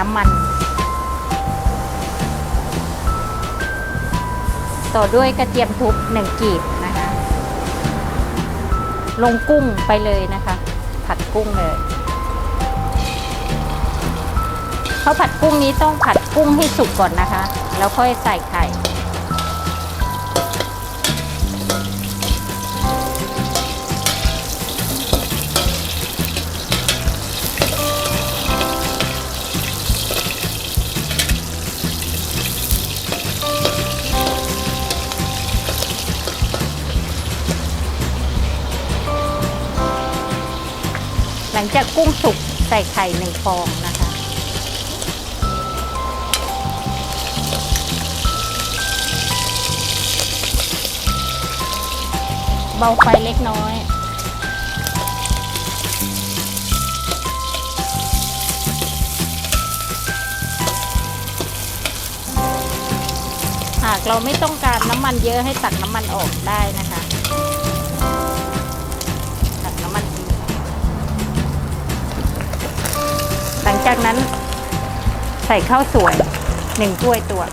น้ำมัน ต่อด้วยกระเทียมทุบหนึ่งกีบนะคะ ลงกุ้งไปเลยนะคะ ผัดกุ้งเลยเขาผัดกุ้งนี้ต้องผัดกุ้งให้สุกก่อนนะคะ แล้วค่อยใส่ไข่ ลังจากกุ้งสุกใส่ไข่หนึ่งฟองนะคะ เบาไฟเล็กน้อยหากเราไม่ต้องการน้ำมันเยอะให้ตักน้ำมันออกได้นะคะ จากนั้นใส่ข้าวสวยหนึ่งถ้วยตวง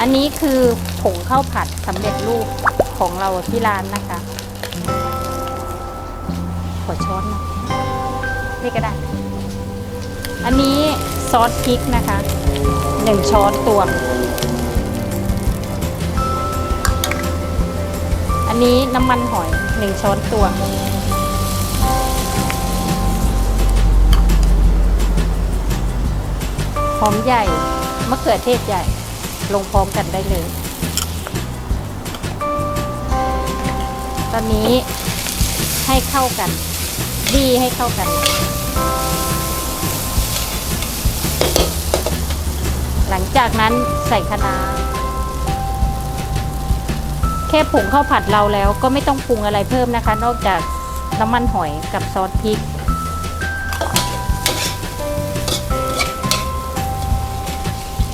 อันนี้คือผงข้าวผัดสำเร็จรูปของเราที่ร้านนะคะ ขอช้อนนะนี่ก็ได้ อันนี้ซอสพริกนะคะหนึ่งช้อนตวง อันนี้น้ำมันหอยหนึ่งช้อนตวงหอมใหญ่มะเขือเทศใหญ่ ลงพร้อมกันได้เลย ตอนนี้ให้เข้ากัน ดีให้เข้ากัน หลังจากนั้นใส่คะน้า แค่ผงข้าวผัดเราแล้วก็ไม่ต้องปรุงอะไรเพิ่มนะคะ นอกจากน้ำมันหอยกับซอสพริก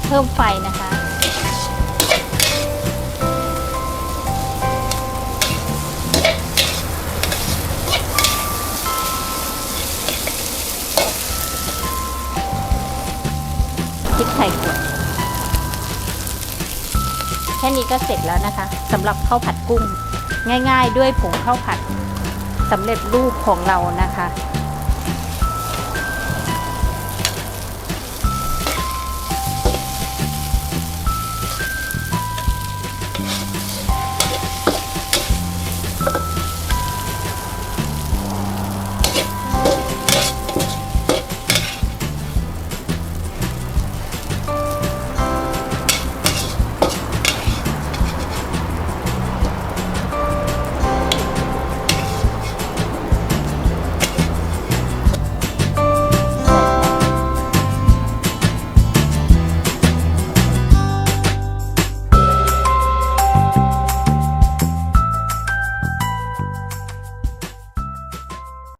เพิ่มไฟนะคะ พริกไทยขวด ค่นี้ก็เสร็จแล้วนะคะสำหรับข้าวผัดกุ้ง ง่าย ๆ ด้วยผงข้าวผัดสำเร็จรูปของเรานะคะ